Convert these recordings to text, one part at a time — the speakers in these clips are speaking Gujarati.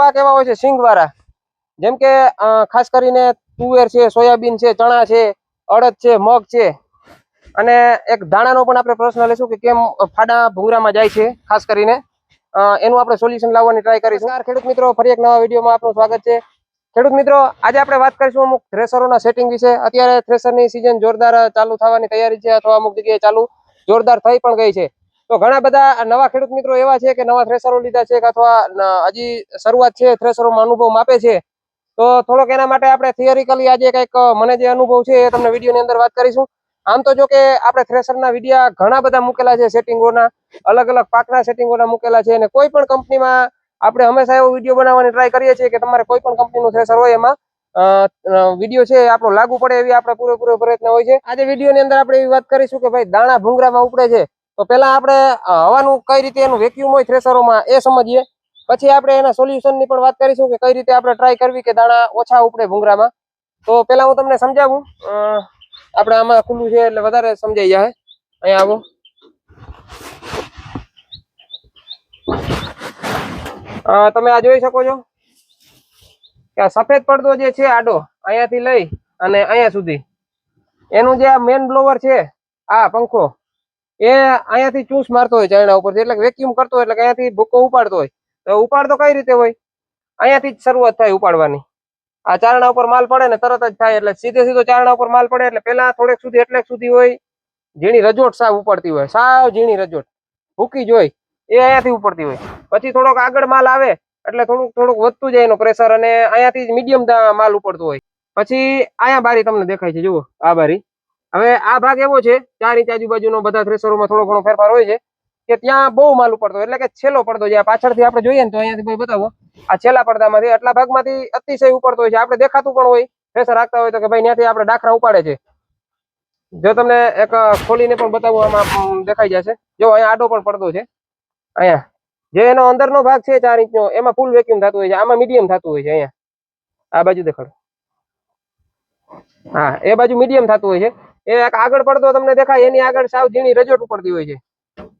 પાક એવા હોય છે? સિંગવાળા જેમ કે ખાસ કરીને તુવેર છે, સોયાબીન છે, ચણા છે, અડદ છે, મગ છે. અને એક દાણાનો પણ આપણે પ્રશ્ન લેશું કે કેમ ફાડા ભૂંગરામાં જાય છે, ખાસ કરીને. એનું આપણે સોલ્યુશન લાવવાની ટ્રાય કરીશું. ખેડૂત મિત્રો, ફરી એક નવા વિડીયોમાં આપનું સ્વાગત છે. ખેડૂત મિત્રો, આજે આપણે વાત કરીશું અમુક થ્રેસરોના સેટિંગ વિશે. અત્યારે થ્રેસરની સિઝન જોરદાર ચાલુ થવાની તૈયારી છે અથવા અમુક જગ્યાએ ચાલુ જોરદાર થઈ પણ ગઈ છે. તો ઘણા બધા નવા ખેડૂત મિત્રો એવા છે કે નવા થ્રેસરો લીધા છે અથવા હજી શરૂઆત છે થ્રેસરોમાં અનુભવ માપે છે. તો થોડોક એના માટે આપણે થિયરિકલી આજે કંઈક મને જે અનુભવ છે એ તમને વિડીયોની અંદર વાત કરીશું. આમ તો જો કે આપણે થ્રેસરના વિડીયા ઘણા બધા મૂકેલા છે સેટિંગોના, અલગ અલગ પાકના સેટિંગોના મૂકેલા છે અને કોઈ પણ કંપનીમાં આપણે હંમેશા એવો વીડિયો બનાવવાની ટ્રાય કરીએ છીએ કે તમારે કોઈ પણ કંપનીનું થ્રેસર હોય એમાં વીડિયો છે આપણો લાગુ પડે એવી આપણે પૂરેપૂરો પ્રયત્ન હોય છે. આજે વિડીયોની અંદર આપણે એવી વાત કરીશું કે ભાઈ દાણા ભૂંગરામાં ઉપડે છે. તો પહેલા આપણે હવાનું કઈ રીતે એનું વેક્યુમ હોય થ્રેસરોમાં એ સમજીએ. પછી આપણે એના સોલ્યુશનની પણ વાત કરીશું કે કઈ રીતે આપણે ટ્રાય કરવી કે દાણા ઓછા ઉપડે ભૂંગરામાં. તો પહેલા હું તમને સમજાવું. આપણે આમાં ખુલ્લું છે એટલે વધારે સમજાઈ જાય. અહીંયા આવો. તમે આ જોઈ શકો છો કે આ સફેદ પડદો જે છે આડો, અહીંયાથી લઈ અને અહીંયા સુધી. એનું જે આ મેન બ્લોવર છે, આ પંખો એ અહીંયાથી ચૂસ મારતો હોય ચાયણા ઉપરથી, એટલે વેક્યુમ કરતો હોય એટલે અહીંયાથી ભૂકો ઉપાડતો હોય. તો ઉપાડતો કઈ રીતે હોય? અહીંયાથી જ શરૂઆત થાય ઉપાડવાની. આ ચારણા ઉપર માલ પડે ને તરત જ થાય, એટલે સીધે સીધો ચારણા ઉપર માલ પડે, એટલે પેલા થોડેક સુધી એટલેક સુધી હોય. ઝીણી રજોટ સાવ ઉપાડતી હોય, સાવ ઝીણી રજોટ. ભૂકી જ હોય, એ અહીંયાથી ઉપડતી હોય. પછી થોડોક આગળ માલ આવે, એટલે થોડુંક થોડુંક વધતું જાય એનું પ્રેશર અને અહીંયાથી જ મીડિયમ માલ ઉપડતો હોય. પછી અહીંયા બારી તમને દેખાય છે, જુઓ, આ બારી. હવે આ ભાગ એવો છે ચાર ઇંચ આજુબાજુનો બધા થ્રેસરોમાં થોડો ઘણો ફેરફાર હોય છે કે ત્યાં બહુ માલ ઉપડતો એટલે કે છેલ્લો પડતો જે પાછળથી આપણે જોઈએ ને તો અહીંયાથી ભાઈ બતાવો, આ છેલ્લા પડદામાંથી આટલા ભાગમાંથી અતિશય ઉપડતો હોય છે. આપણે દેખાતું પણ હોય થ્રેસર રાખતા હોય તો કે ભાઈ ત્યાંથી આપણે ડાખરા ઉપાડે છે. જો તમને એક ખોલીને પણ બતાવું, આમાં દેખાઈ જશે. જો અહીંયા આડો પણ પડદો છે. અહીંયા. જે એનો અંદરનો ભાગ છે ચાર ઇંચનો એમાં ફૂલ વેક્યુમ થતું હોય છે, આમાં મીડિયમ થતું હોય છે અહીંયા. આ બાજુ દેખાડો. હા, એ બાજુ મીડિયમ થતું હોય છે. એ એક આગળ પડતો તમને દેખાય, એની આગળ સાવ ઝીણી રજોટ ઉપડતી હોય છે.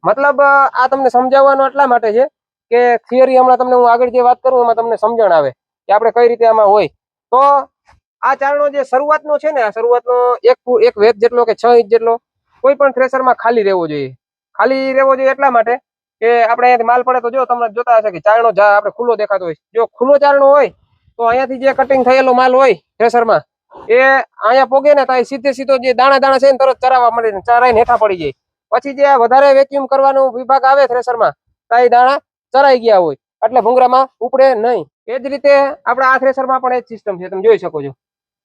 મતલબ આ તમને સમજાવવાનું એટલા માટે છે કે થિયરી હમણાં તમને હું આગળ જે વાત કરું એમાં તમને સમજણ આવે કે આપણે કઈ રીતે આમાં હોય. તો આ ચારણો જે શરૂઆતનો છે ને, આ શરૂઆતનો એક એક વેદ જેટલો કે છ ઇંચ જેટલો, કોઈ પણ થ્રેસરમાં ખાલી રહેવો જોઈએ. ખાલી રહેવો જોઈએ એટલા માટે કે આપણે અહીંયાથી માલ પડે તો જો તમને જોતા હશે કે ચારણો જા આપણે ખુલ્લો દેખાતો હોય. જો ખુલ્લો ચારણો હોય, તો અહીંયાથી જે કટિંગ થયેલો માલ હોય થ્રેસરમાં એ અહીંયા પોગે ને ત્યાં સીધે સીધો જે દાણા દાણા છે ને તરત ચરાવવા મળે ને ચરાઈને હેઠા પડી જાય. પછી જે વધારે વેક્યુમ કરવાનો વિભાગ આવે થ્રેસરમાં તો એ દાણા ચરાઈ ગયા હોય. એટલે ભૂંગરામાં ઉપડે નહીં. એ જ રીતે આપણે આ થ્રેસરમાં પણ એ સિસ્ટમ છે. તમે જોઈ શકો છો.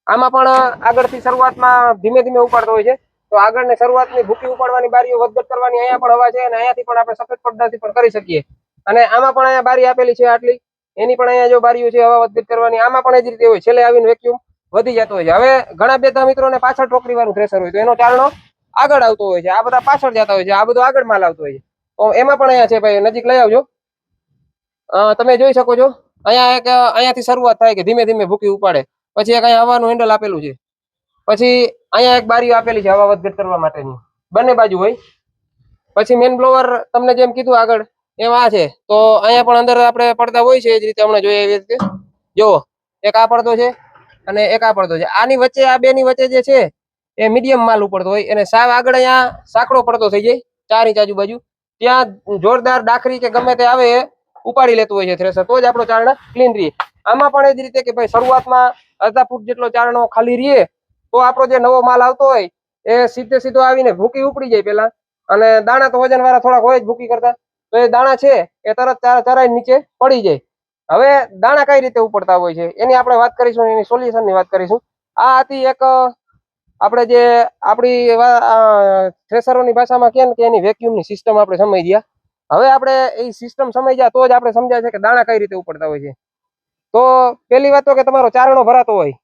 આમાં પણ આગળથી શરૂઆતમાં ધીમે ધીમે ઉપાડતો હોય છે. તો આગળની શરૂઆતની ભૂકી ઉપાડવાની બારીઓ વધઘટ કરવાની અહીંયા પણ હવા છે અને અહીંયાથી પણ આપણે સફેદ પડદાથી પણ કરી શકીએ. અને આમાં પણ અહીંયા બારી આપેલી છે આટલી. એની પણ અહીંયા જો બારીઓ છે હવા વધઘટ કરવાની, આમાં પણ એ જ રીતે હોય. છેલ્લે આવીને વેક્યુમ વધી જતો હોય છે. હવે ઘણા બધા મિત્રોને પાછળ ટોકરી વાળું થ્રેસર હોય તો એનો ચારણો આગળ આવતો હોય છે. આ બધા પાછળ જતા હોય છે. આ બધું આગળ માલ આવતો હોય છે. તો એમાં પણ અહીંયા છે ભાઈ, નજીક લઈ આવજો. તમે જોઈ શકો છો. અહીંયા એક, અહીંયાથી શરૂઆત થાય કે ધીમે ધીમે ભૂકી ઉપાડે. પછી એક અહીંયા હવાનું હેન્ડલ આપેલું છે. પછી અહીંયા એક બારીઓ આપેલી છે હવા વધઘટ કરવા માટેની. બંને બાજુ હોય. પછી મેન બ્લોવર તમને જેમ કીધું આગળ, એમ આ છે. તો અહીંયા પણ અંદર આપણે પડદા હોય છે, એ જ રીતે હમણાં જોઈએ એવી રીતે. જુઓ, એક આ પડદો છે. અને એક આ પડદો છે. આની વચ્ચે, આ બેની વચ્ચે જે છે, એ મીડિયમ માલ ઉપડતો હોય. અને સાવ આગળ અહીંયા સાંકડો પડતો થઈ જાય, ચાર ઇંચ આજુબાજુ. ત્યાં જોરદાર ડાખરી કે ગમે તે આવે, એ ઉપાડી લેતું હોય છે થ્રેસર. તો જ આપણો ચારણા ક્લીન રહે આમાં પણ એ જ રીતે કે ભાઈ શરૂઆતમાં અડધા ફૂટ જેટલો ચારણો ખાલી રહે તો આપણો જે નવો માલ આવતો હોય, એ સીધે સીધો આવીને ભૂકી ઉપડી જાય પેલા અને દાણા તો વજન વાળા થોડાક હોય જ ભૂકી કરતા. તો એ દાણા છે, એ તરત ચાર- ચરાઈ નીચે પડી જાય. હવે દાણા કઈ રીતે ઉપડતા હોય છે? એની આપણે વાત કરીશું એની સોલ્યુશનની વાત કરીશું. આ હતી એક આપણે જે આપણી થ્રેસરોની ભાષામાં કહે કે એની વેક્યુમની સિસ્ટમ આપણે સમજી ગયા. હવે આપણે એ સિસ્ટમ સમજ્યા તો જ આપણે સમજાય છે કે દાણા કઈ રીતે ઉપડતા હોય છે. તો પેલી વાત તો કે તમારો ચારણો ભરાતો હોય.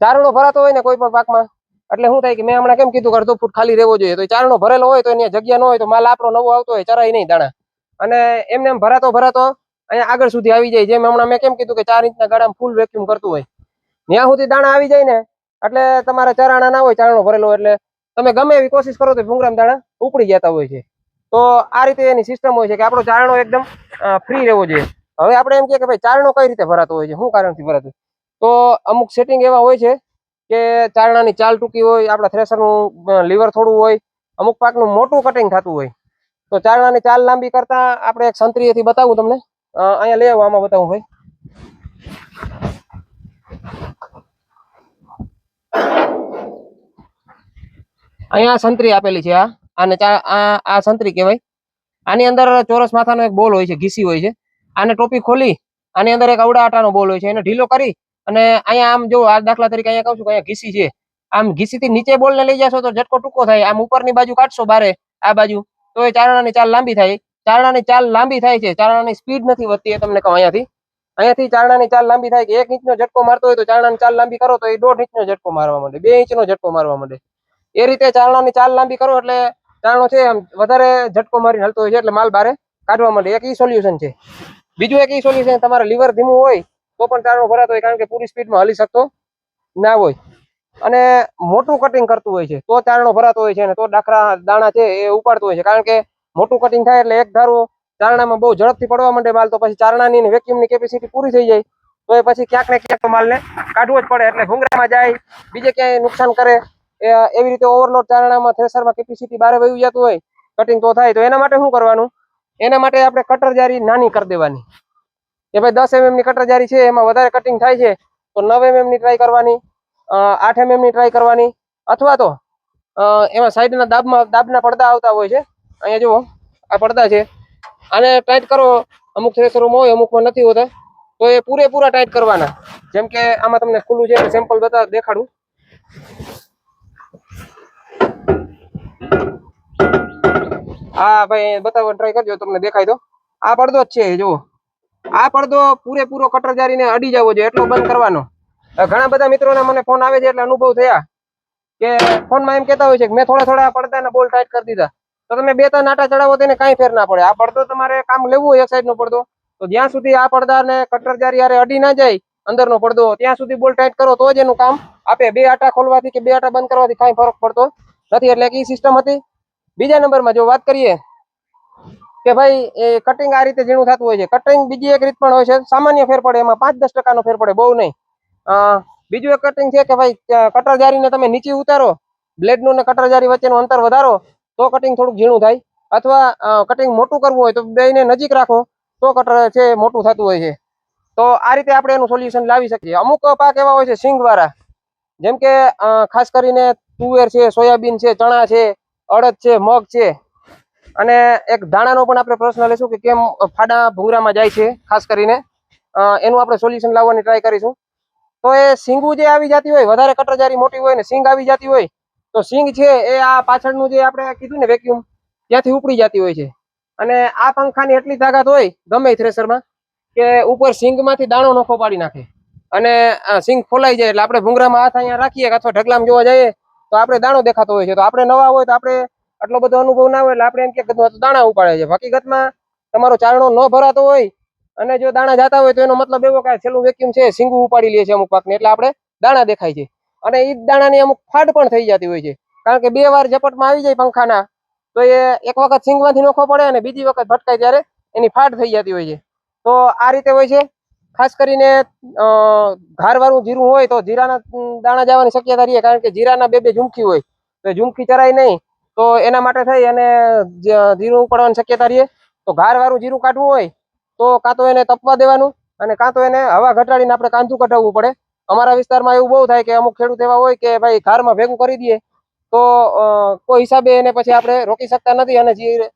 ચારણો ભરાતો હોય ને કોઈ પણ પાકમાં, એટલે શું થાય કે મેં હમણાં કેમ કીધું કે અડધો ફૂટ ખાલી રહેવો જોઈએ? તો ચારણો ભરેલો હોય તો એની જગ્યા ન હોય તો માલ આપણો નવો આવતો હોય, ચરાય નહીં દાણા. અને એમને એમ ભરાતો ભરાતો અહીંયા આગળ સુધી આવી જાય. જેમ હમણાં મેં કેમ કીધું કે ચાર ઇંચના ગાડામાં ફૂલ વેક્યુમ કરતું હોય. ત્યાં સુધી દાણા આવી જાય ને, એટલે તમારે ચરાણા ના હોય, ચારણો ભરેલો એટલે તમે ગમે એવી કોશિશ કરો તો ભૂંગરામ દાણા ઉપડી જતા હોય છે. તો આ રીતે એની સિસ્ટમ હોય છે કે આપણો ચારણો એકદમ ફ્રી રહેવો જોઈએ. હવે આપણે એમ કે ભાઈ, ચારણો કઈ રીતે ભરાતો હોય છે? શું કારણથી ભરાતો તો અમુક સેટિંગ એવા હોય છે કે ચારણાની ચાલ ટૂંકી હોય, આપણા થ્રેસરનું લીવર થોડું હોય, અમુક પાકનું મોટું કટિંગ થતું હોય. તો ચારણાની ચાલ લાંબી કરતાં આપણે એક સંત્રીએથી બતાવું તમને. અહીંયા લઈ આવો, આમાં બતાવું ભાઈ. અહીંયા સંતરી આપેલી છે આ આને આ સંતરી કહેવાય. આની અંદર ચોરસ માથાનો એક બોલ હોય છે, ઘીસી હોય છે. આને ટોપી ખોલી, આની અંદર એક અવડા આટાનો બોલ હોય છે. એને ઢીલો કરી અને અહીંયા આમ જો આ દાખલા તરીકે અહીંયા કહું છું કે અહીંયા ઘીસી છે. આમ ઘીસીથી નીચે બોલને લઈ જશો તો ઝટકો ટૂંકો થાય. આમ ઉપરની બાજુ કાઢશો બારે, આ બાજુ, તો એ ચારણાની ચાલ લાંબી થાય. ચારણાની ચાલ લાંબી થાય છે. ચારણાની સ્પીડ નથી વધતી એ તમને કહું અહીંયાથી. અહીંયાથી ચારણાની ચાલ લાંબી થાય કે એક ઇંચનો ઝટકો મારતો હોય તો ચારણાની ચાલ લાંબી કરો તો એ દોઢ ઇંચનો ઝટકો મારવા માંડે. બે ઇંચનો ઝટકો મારવા માંડે. એ રીતે ચારણાની ચાલ લાંબી કરો એટલે ચારણો છે આમ વધારે ઝટકો મારીને હલતો હોય છે એટલે માલ બારે કાઢવા માંડે. એક ઈ સોલ્યુશન છે. બીજું એક ઈ સોલ્યુશન તમારે લીવર ધીમું હોય તો પણ ચારણો ભરાતો હોય કારણ કે પૂરી સ્પીડમાં હલી શકતો ના હોય. અને મોટું કટિંગ કરતું હોય છે તો ચારણો ભરાતો હોય છે અને તો દાખલા દાણા છે એ ઉપાડતું હોય છે. કારણ કે મોટું કટિંગ થાય એટલે એક ધારું ચારણામાં બહુ ઝડપથી પડવા માંડે માલ, તો પછી ચારણાની વેક્યુમની કેપેસિટી પૂરી થઈ જાય. તો એ પછી ક્યાંક ને ક્યાંક માલને કાઢવો જ પડે એટલે ભૂંગળામાં જાય, બીજે ક્યાંય નુકસાન કરે. એવી રીતે ઓવરલોડ ચારણામાં થ્રેસરમાં કેપેસિટી બારે વયું જતું હોય કટિંગ તો થાય. તો એના માટે શું કરવાનું? એના માટે આપણે કટર જારી નાની કરી દેવાની. કે ભાઈ દસ એમએમની કટર જારી છે, એમાં વધારે કટિંગ થાય છે, તો નવ એમએમની ટ્રાય કરવાની આઠ એમએમની ટ્રાય કરવાની, અથવા તો એમાં સાઈડના દાબમાં દાબના પડદા આવતા હોય છે અહીંયા જુઓ, આ પડદા છે. આને ટાઈટ કરો, અમુક થ્રેસરોમાં હોય, અમુકમાં નથી હોતા. તો એ પૂરેપૂરા ટાઈટ કરવાના. જેમ કે આમાં તમને ખુલ્લું છે સેમ્પલ બતા દેખાડું. હા, ભાઈ બતાવવા ટ્રાય કરજો, તમને દેખાય તો. આ પડદો જ છે, જુઓ. આ પડદો પૂરેપૂરો કટર જારીને અડી જવો જોઈએ, એટલો બંધ કરવાનો. ઘણા બધા મિત્રોને મને ફોન આવે છે, એટલે અનુભવ થયા. કે ફોનમાં એમ કહેતા હોય છે કે મેં થોડા થોડા પડદાના બોલ ટાઈટ કરી દીધા. તો તમે બે, ત્રણ આટા ચડાવો તેને કાંઈ ફેર ના પડે. આ પડદો તમારે કામ લેવું હોય એક સાઈડ નો પડદો. તો જ્યાં સુધી આ પડદાને કટર જારી યારે અડી ના જાય, અંદરનો પડદો, ત્યાં સુધી બોલ ટાઈટ કરો, તો જ એનું કામ આપે. બે આટા ખોલવાથી કે બે આટા બંધ કરવાથી કાંઈ ફરક પડતો નથી. એટલે એ સિસ્ટમ હતી. બીજા નંબરમાં જો વાત કરીએ કે ભાઈ, એ કટિંગ આ રીતે ઝીણું થતું હોય છે. કટિંગ બીજી એક રીત પણ હોય છે. સામાન્ય ફેર પડે, એમાં પાંચ, દસ ટકાનો ફેર પડે, બહુ નહીં. બીજું એક કટિંગ છે કે ભાઈ કટર જારીને તમે નીચે ઉતારો, બ્લેડનું ને કટર જારી વચ્ચેનું અંતર વધારો તો કટિંગ થોડુંક ઝીણું થાય. અથવા કટિંગ મોટું કરવું હોય તો બેને નજીક રાખો. તો કટર છે મોટું થતું હોય છે. તો આ રીતે આપણે એનું સોલ્યુશન લાવી શકીએ. અમુક પાક એવા હોય છે સિંગવાળા જેમ કે ખાસ કરીને તુવેર છે, સોયાબીન છે, ચણા છે, અડદ છે, મગ છે. અને એક દાણાનો પણ આપણે પ્રશ્ન લઈશું કે કેમ ફાડા ભૂંગરામાં જાય છે, ખાસ કરીને. એનું આપણે સોલ્યુશન લાવવાની ટ્રાય કરીશું. તો એ સિંગું જે આવી જતી હોય, વધારે કટરજારી મોટી હોય ને સિંગ આવી જતી હોય તો સિંગ છે એ આ પાછળનું જે આપણે કીધું ને વેક્યુમ ત્યાંથી ઉપડી જતી હોય છે. અને આ પંખાની એટલી તાકાત હોય, ગમે થ્રેસરમાં કે ઉપર સિંગમાંથી દાણો નોખો પાડી નાખે. અને સિંગ ફોલાઈ જાય એટલે આપણે ભૂંગરામાં હાથ અહીંયા રાખીએ અથવા ઢગલામાં જોવા જઈએ, તો આપણે દાણો દેખાતો હોય છે. તો આપણે નવા હોય તો આપણે આટલો બધો અનુભવ ના હોય એટલે આપણે એમ કે દાણા ઉપાડે છે. હકીકતમાં તમારો ચારણો ન ભરાતો હોય, અને જો દાણા જતા હોય તો એનો મતલબ એવો કે છેલ્લું વેક્યુમ છે, સિંગું ઉપાડી લે છે અમુક પાકને. એટલે આપણે દાણા દેખાય છે. અને એ દાણાની અમુક ફાટ પણ થઈ જતી હોય છે. કારણ કે બે વાર ઝપટમાં આવી જાય પંખાના, તો એ એક વખત સિંગમાંથી નોખો પડે અને બીજી વખત ભટકાય ત્યારે એની ફાટ થઈ જતી હોય છે. તો આ રીતે હોય છે. ખાસ કરીને ઘારવાળું જીરું હોય તો જીરાના દાણા જવાની શક્યતા રહે, કારણ કે જીરાના બે બે ઝુમકી હોય. તો એ ઝુમકી ચરાય નહીં, તો એના માટે થઈ અને જીરું ઉપાડવાની શક્યતા રહે. તો ઘારવાળું જીરું કાઢવું હોય, તો કાં તો એને તપવા દેવાનું અને કાં તો એને હવા ઘટાડીને આપણે કાંદું કઢાવવું પડે. અમારા વિસ્તારમાં એવું બહુ થાય કે અમુક ખેડૂત એવા હોય કે ભાઈ કારમાં ભેગું કરી દઈએ તો કોઈ હિસાબે એને પછી આપણે રોકી શકતા નથી અને જે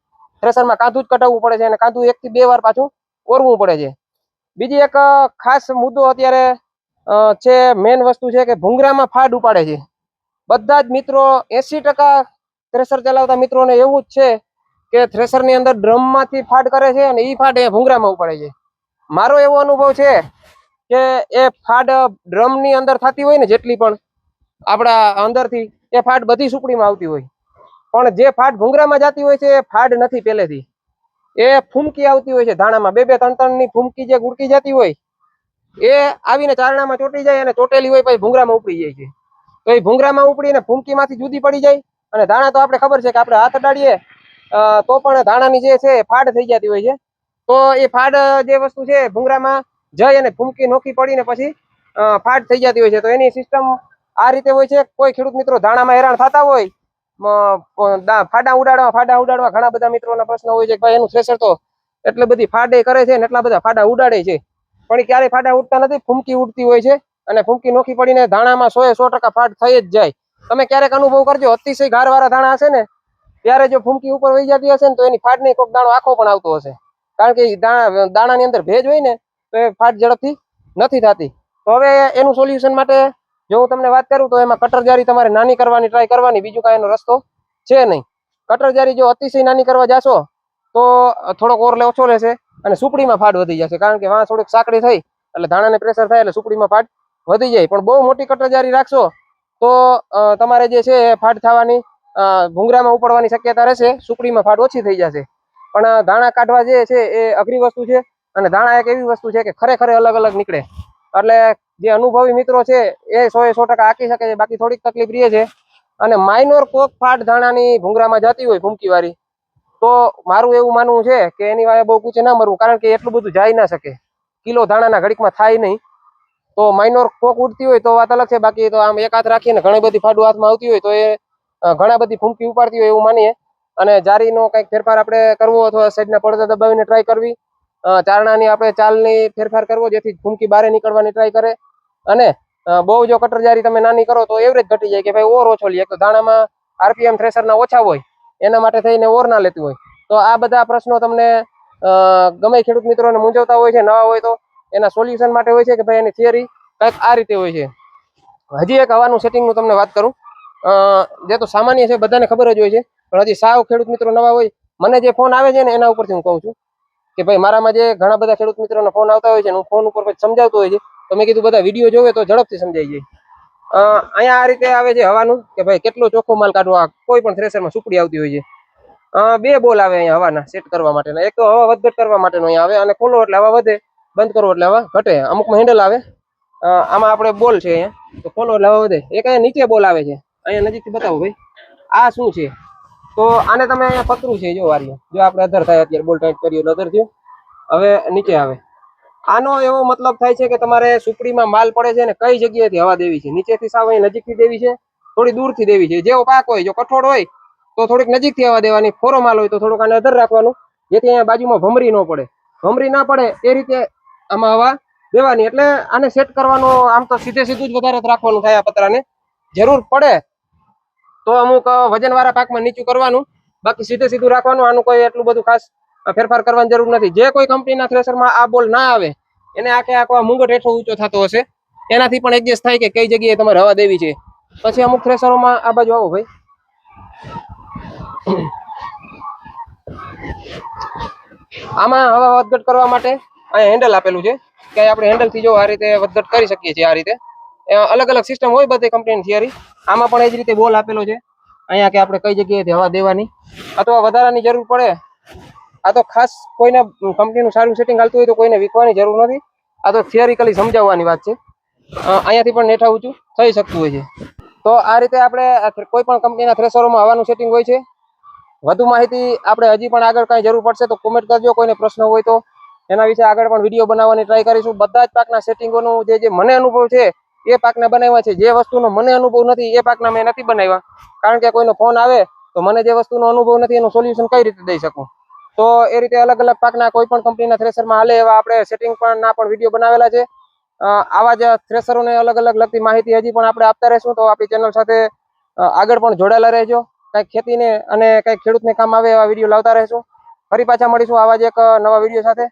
થ્રેસરમાં કાંધું જ કટાવવું પડે છે અને કાંધું એકથી બે વાર પાછું ઓરવું પડે છે. બીજી એક ખાસ મુદ્દો અત્યારે છે મેન વસ્તુ છે કે ભૂંગરામાં ફાડ ઉપાડે છે. બધા જ મિત્રો એસી ટકા થ્રેસર ચલાવતા મિત્રોને એવું જ છે કે થ્રેસરની અંદર ડ્રમમાંથી ફાડ કરે છે અને એ ફાડ એ ભૂંગરામાં ઉપાડે છે. મારો એવો અનુભવ છે કે એ ફાડ ડ્રમની અંદર થતી હોય ને જેટલી પણ, આપણા અંદરથી, એ ફાડ બધી સુકડીમાં આવતી હોય. પણ જે ફાડ ભૂંગરામાં જતી હોય છે, એ ફાડ નથી પહેલેથી એ ફૂમકી આવતી હોય છે ધાણામાં. બે બે ત્રણ ત્રણની ફૂમકી જે ગુડકી જતી હોય, એ આવીને ચારણામાં ચોટી જાય અને ચોટેલી હોય પછી ભૂંગરામાં ઉપડી જાય છે. તો એ ભૂંગરામાં ઉપડીને ફૂમકીમાંથી જુદી પડી જાય અને ધાણા તો આપણે ખબર છે કે આપણે હાથ અડાડીએ તો પણ ધાણાની જે છે ફાડ થઈ જતી હોય છે. તો એ ફાડ જે વસ્તુ છે ભૂંગરામાં જઈ અને ફૂમકી નોખી પડીને પછી ફાટ થઈ જતી હોય છે. તો એની સિસ્ટમ આ રીતે હોય છે. કોઈ ખેડૂત મિત્રો ધાણામાં હેરાન થતા હોય ફાડા ઉડાડવા ફાડા ઉડાડવા ઘણા બધા મિત્રોના પ્રશ્ન હોય છે કે ભાઈ એનું થ્રેસર તો એટલે બધી ફાડે કરે છે ને એટલા બધા ફાડા ઉડાડે છે. પણ ક્યારેય ફાડા ઉડતા નથી ફૂમકી ઉડતી હોય છે અને ફૂમકી નોખી પડીને ધાણામાં સો એ સો ટકા ફાટ થઈ જ જાય. તમે ક્યારેક અનુભવ કરજો, અતિશય ગારવાળા ધાણા હશે ને, ત્યારે જો ફૂમકી ઉપર વહી જતી હશે ને તો એની ફાટ નહીં કોઈક દાણો આખો પણ આવતો હશે. કારણ કે દાણા દાણાની અંદર ભેજ હોય ને તો એ ફાટ ઝડપથી નથી થતી. તો હવે એનું સોલ્યુશન માટે જો હું તમને વાત કરું તો એમાં કટર જારી તમારે નાની કરવાની ટ્રાય કરવાની, બીજું કાંઈ એનો રસ્તો છે નહીં. કટર જારી જો અતિશય નાની કરવા જાશો તો થોડોક ઓરલે ઓછો રહેશે અને સુપડીમાં ફાટ વધી જશે. કારણ કે વાં થોડીક સાંકડી થઈ એટલે ધાણાને પ્રેશર થાય એટલે સુપડીમાં ફાટ વધી જાય. પણ બહુ મોટી કટર જારી રાખશો તો તમારે જે છે ફાટ થવાની ભૂંગરામાં ઉપડવાની શક્યતા રહેશે. સુપડીમાં ફાટ ઓછી થઈ જશે. પણ ધાણા કાઢવા જે છે એ અઘરી વસ્તુ છે. અને દાણા એક એવી વસ્તુ છે કે ખરેખર અલગ અલગ નીકળે. એટલે જે અનુભવી મિત્રો છે, એ સો એ સો ટકા આંકી શકે છે. બાકી થોડીક તકલીફ રહે છે. અને માઇનોર કોક ફાટ ધાણાની ભૂંગરામાં જતી હોય ભૂમકીવાળી, તો મારું એવું માનવું છે કે એની વાય બહુ કૂચે ના મરવું, કારણ કે એટલું બધું જાય ના શકે. કિલો ધાણાના ઘડીકમાં થાય નહીં. તો માઇનોર કોક ઉડતી હોય તો વાત અલગ છે. બાકી તો આમ એક હાથ રાખીને ઘણી બધી ફાડું હાથમાં આવતી હોય તો એ ઘણા બધી ફૂમકી ઉપાડતી હોય એવું માનીએ. અને જારીનો કંઈક ફેરફાર આપણે કરવો અથવા સાઈડના પડદા દબાવીને ટ્રાય કરવી. ચારણાની આપણે ચાલની ફેરફાર કરવો, જેથી ભૂમકી બહાર નીકળવાની ટ્રાય કરે. અને બહુ જો કટર જારી તમે નાની કરો તો એવરેજ ઘટી જાય કે ભાઈ ઓર ઓછો લે. એક તો દાણામાં આરપીએમ થ્રેસરના ઓછા હોય, એના માટે થઈને ઓર ના લેતું હોય. તો આ બધા પ્રશ્નો તમને ગમે ખેડૂત મિત્રોને મૂંઝવતા હોય છે, નવા હોય તો, એના સોલ્યુશન માટે હોય છે કે ભાઈ એની થિયરી કંઈક આ રીતે હોય છે. હજી એક હવાનું સેટિંગનું તમને વાત કરું. જે તો સામાન્ય છે, બધાને ખબર જ હોય છે. પણ હજી સાવ ખેડૂત મિત્રો નવા હોય, મને જે ફોન આવે છે ને એના ઉપરથી હું કહું છું. કે ભાઈ મારામાં જે ઘણા બધા ખેડૂત મિત્રોના ફોન આવતા હોય છે હું ફોન ઉપર પછી સમજાવતો હોય છે, તો મેં કીધું બધા વીડિયો જોવે તો ઝડપથી સમજાઈ જાય. અહીંયા આ રીતે આવે છે હવાનું કે ભાઈ કેટલો ચોખ્ખો માલ કાઢવો કોઈ પણ થ્રેસરમાં સુપડી આવતી હોય છે. બે બોલ આવે અહીંયા હવાના સેટ કરવા માટેના. એક તો હવા વધઘટ કરવા માટેનો અહીંયા આવે અને ખોલો એટલે હવા વધે, બંધ કરો એટલે હવા ઘટે. અમુકમાં હેન્ડલ આવે. આમાં આપણે બોલ છે અહીંયા. તો ખોલો એટલે હવા વધે. એક અહીંયા નીચે બોલ આવે છે. અહીંયા નજીકથી બતાવો ભાઈ. આ શું છે? તો આને તમે અહીંયા પતરું છે જો વાર્યું જો આપણે અધર થાય અત્યારે બોલ ટાઈટ કર્યું અધર થયું. હવે નીચે આવે. આનો એવો મતલબ થાય છે કે તમારે સુપડીમાં માલ પડે છે ને કઈ જગ્યાએથી હવા દેવી છે? નીચેથી સાવ અહીં નજીકથી દેવી છે? થોડી દૂરથી દેવી છે. જેવો પાક હોય, જો કઠોળ હોય, તો થોડીક નજીકથી હવા દેવાની. ફોરો માલ હોય તો થોડુંક આને અધર રાખવાનું. જેથી અહીંયા બાજુમાં ભમરી ન પડે. ભમરી ના પડે એ રીતે આમાં હવા દેવાની. એટલે આને સેટ કરવાનો આમ તો સીધે સીધું જ વધારે રાખવાનું થાય આ પતરાને. જરૂર પડે તો અમુક વજન વાળા પાકમાં નીચું કરવાનું, બાકી સીધે સીધું રાખવાનું, આનું કોઈ એટલું બધું ખાસ ફેરફાર કરવાની જરૂર નથી. જે કોઈ કંપનીના થ્રેસરમાં આ બોલ ના આવે, એને આખે આખો મુંગટ હેઠો ઊંચો થતો હશે. એનાથી પણ એડજસ્ટ થાય કે કઈ જગ્યાએ તમારે હવા દેવી છે. પછી અમુક થ્રેસરોમાં આ બાજુ આવો ભાઈ. આમાં હવા વધઘટ કરવા માટે અહીંયા હેન્ડલ આપેલું છે. કે આપણે હેન્ડલથી જો આ રીતે વધઘટ કરી શકીએ છીએ આ રીતે. અલગ અલગ સિસ્ટમ હોય બધી કંપનીની થિયરી આમાં પણ એ જ રીતે બોલ આપેલો છે. અહીંયા કે આપણે કઈ જગ્યાએ હવા દેવાની. અથવા વધારાની જરૂર પડે, આ તો ખાસ કોઈને કંપનીનું સારું સેટિંગ હાલતું હોય તો કોઈને વીખવાની જરૂર નથી. આ તો થિયરિકલી સમજાવવાની વાત છે. અહીંયાથી પણ નેઠા ઊંચું થઈ શકતું હોય છે. તો આ રીતે આપણે કોઈ પણ કંપનીના થ્રેસરોમાં હવાનું સેટિંગ હોય છે. વધુ માહિતી આપણે હજી પણ આગળ કાંઈ જરૂર પડશે તો કોમેન્ટ કરજો. કોઈને પ્રશ્ન હોય તો એના વિશે આગળ પણ વીડિયો બનાવવાની ટ્રાય કરીશું. બધા જ પાકના સેટિંગોનું જે જે મને અનુભવ છે એ પાકના બનાવ્યા છે. જે વસ્તુનો મને અનુભવ નથી, એ પાકના મેં નથી બનાવ્યા. કારણ કે કોઈનો ફોન આવે તો મને જે વસ્તુનો અનુભવ નથી, એનું સોલ્યુશન કઈ રીતે દઈ શકું? તો એ રીતે અલગ અલગ પાકના કોઈ પણ કંપનીના થ્રેસરમાં હાલે એવા આપણે સેટિંગ પણ, ના પણ વીડિયો બનાવેલા છે. આવા જ થ્રેસરોને અલગ અલગ લગતી માહિતી હજી પણ આપણે આપતા રહેશું. તો આપણી ચેનલ સાથે આગળ પણ જોડાયેલા રહેજો. કંઈક ખેતીને અને કંઈક ખેડૂતને કામ આવે એવા વીડિયો લાવતા રહેશું. ફરી પાછા મળીશું આવા જ એક નવા વીડિયો સાથે.